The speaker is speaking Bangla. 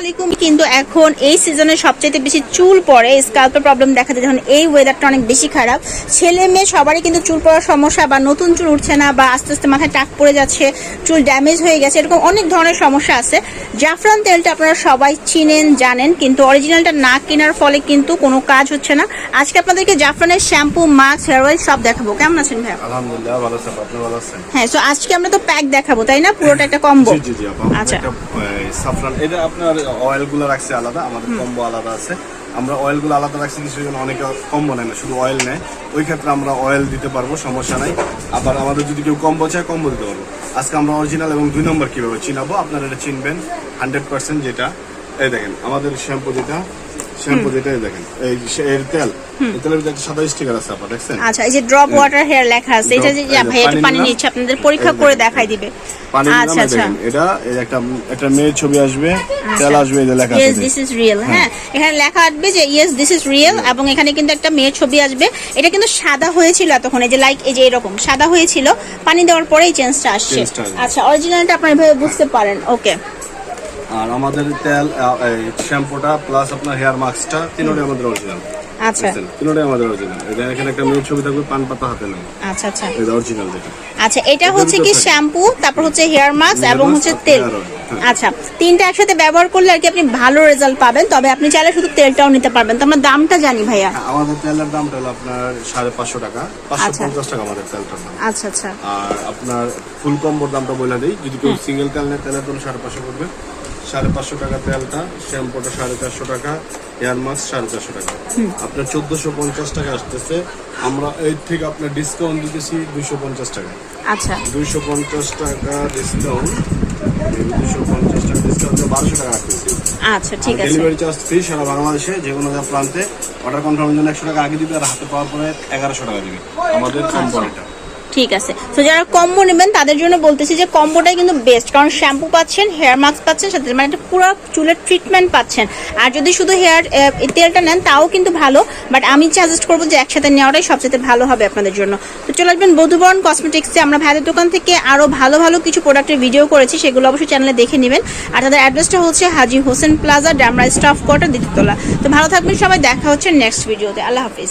আলাইকুম কিন্তু এখন এই সিজনে সবচেয়ে বেশি চুল পড়ে স্কাল্পের প্রবলেম দেখা যায় যখন এই ওয়েদারটা অনেক বেশি খারাপ। ছেলে মেয়ে সবারই কিন্তু চুল পড়ার সমস্যা বা নতুন চুল উঠছে না বা আস্তে আস্তে মাথায় টাক পড়ে যাচ্ছে চুল ড্যামেজ হয়ে গেছে এরকম অনেক ধরনের সমস্যা আছে। জাফরান তেলটা আপনারা সবাই চিনেন জানেন কিন্তু অরিজিনালটা না কেনার ফলে কিন্তু কোনো কাজ হচ্ছে না। আজকে আপনাদেরকে জাফরানের শ্যাম্পু মাস্ক হেয়ার অয়েল সব দেখাবো। কেমন আছেন ভাইয়া? আলহামদুলিল্লাহ ভালো আছেন আপনি ভালো আছেন? হ্যাঁ তো আজকে আমরা তো প্যাক দেখাবো তাই না? পুরোটা একটা কম্বো জি জি জি আচ্ছা। সাফরান এটা আপনার অয়েল রাখছি রাখছে আলাদা আমাদের কম্বো আলাদা আছে। আমরা অয়েলগুলো আলাদা রাখছি কিছু জন অনেকে কম্বো নেয় না শুধু অয়েল নেয়। ওই ক্ষেত্রে আমরা অয়েল দিতে পারব সমস্যা নাই। আবার আমাদের যদি কেউ কম্বো চায় কম্বো দিতে পারব। আজকে আমরা অরিজিনাল এবং দুই নম্বর কীভাবে চিনাবো আপনারা এটা চিনবেন। হান্ড্রেড পার্সেন্ট যেটা এই দেখেন আমাদের শ্যাম্পু যেটা শ্যাম্পু দেখেন এই এর তেল এই তেলের ভিতরে একটা সাদা স্টিকার আছে আপনার দেখছেন? আচ্ছা এই যে ড্রপ ওয়াটার হেয়ার লেখা আছে এটা যে ভাই একটু পানি নিচ্ছে আপনাদের পরীক্ষা করে দেখাই দিবে। আচ্ছা আচ্ছা। এটা একটা একটা মেয়ের ছবি আসবে তেল আসবে যে লেখা ইয়েস আছে দিস ইজ রিয়েল হ্যাঁ। এখানে লেখা আসবে যে ইয়েস দিস ইজ রিয়েল এবং এখানে কিন্তু একটা মেয়ের ছবি আসবে। এটা কিন্তু সাদা হয়েছিল এতক্ষণ এই যে লাইক এই যে এরকম সাদা হয়েছিল পানি দেওয়ার পরেই চেঞ্জটা আসছে। আচ্ছা অরিজিনালটা আপনারা এভাবে বুঝতে পারেন ওকে আর আমাদের তেল শ্যাম্পুটা প্লাস আপনার হেয়ার মাস্কটা তিনোটাই আমাদের অরিজিনাল আচ্ছা। তিনোটাই আমাদের অরিজিনাল এটা এখানে একটা মেয়ের ছবি থাকবে পান পাতা হাতে নেই আচ্ছা আচ্ছা। এটা অরিজিনাল যেটা। আচ্ছা এটা হচ্ছে কি শ্যাম্পু তারপর হচ্ছে হেয়ার মাস্ক এবং হচ্ছে তেল। হ্যাঁ। আচ্ছা তিনটা একসাথে ব্যবহার করলে আর কি আপনি ভালো রেজাল্ট পাবেন তবে আপনি চাইলে শুধু তেলটাও নিতে পারবেন। তো আমরা দামটা জানি ভাইয়া। আমাদের তেলের দামটা হলো আপনার সাড়ে পাঁচশো টাকা পাঁচশো আচ্ছা। পঞ্চাশ টাকা আমাদের তেলটার দাম। আচ্ছা আচ্ছা। আর আপনার ফুল কম্বোর দামটা বলে দিই যদি কেউ সিঙ্গেল তেল নেয় তেলের দাম সাড়ে পাঁচশো পড়বে। সাড়ে পাঁচশো টাকা তেলটা শ্যাম্পুটা সাড়ে চারশো টাকা হেয়ার মাস্ক সাড়ে চারশো টাকা। আপনার চোদ্দশো পঞ্চাশ টাকা আসতেছে। আমরা এই থেকে আপনার ডিসকাউন্ট দিতেছি দুইশো পঞ্চাশ টাকা আচ্ছা। দুইশো পঞ্চাশ টাকা ডিসকাউন্ট দুইশো পঞ্চাশ টাকা ডিসকাউন্ট বারোশো টাকা রাখতেছি। আচ্ছা ঠিক আছে। ডেলিভারি চার্জ ফ্রি সারা বাংলাদেশে যে কোনো প্রান্তে। অর্ডার কনফার্মের জন্য একশো টাকা আগে দিবে আর হাতে পাওয়ার পরে এগারোশো টাকা দিবে। আমাদের কোম্পানিটা ঠিক আছে। তো যারা কম্বো নেবেন, তাদের জন্য বলতেছি যে কম্বোটাই কিন্তু বেস্ট কারণ শ্যাম্পু পাচ্ছেন হেয়ার মাস্ক পাচ্ছেন, সাথে মানে একটা পুরো চুলের ট্রিটমেন্ট পাচ্ছেন। আর যদি শুধু হেয়ার তেলটা নেন, তাও কিন্তু ভালো। বাট আমি সাজেস্ট করব যে একসাথে নেওয়াটাই সবচেয়ে ভালো হবে আপনাদের জন্য। তো চলে আসবেন বধুবরণ কসমেটিক্সে আমরা ভাইদের দোকান থেকে আরও ভালো ভালো কিছু প্রোডাক্টের ভিডিও করেছি, সেগুলো অবশ্যই চ্যানেলে দেখে নেবেন। আর তাদের অ্যাড্রেসটা হচ্ছে Haji Hossain plaza Demra staff quarter দ্বিতীয়তলা তো ভালো থাকবেন সবাই, দেখা হচ্ছে নেক্সট ভিডিওতে আল্লাহ হাফিজ।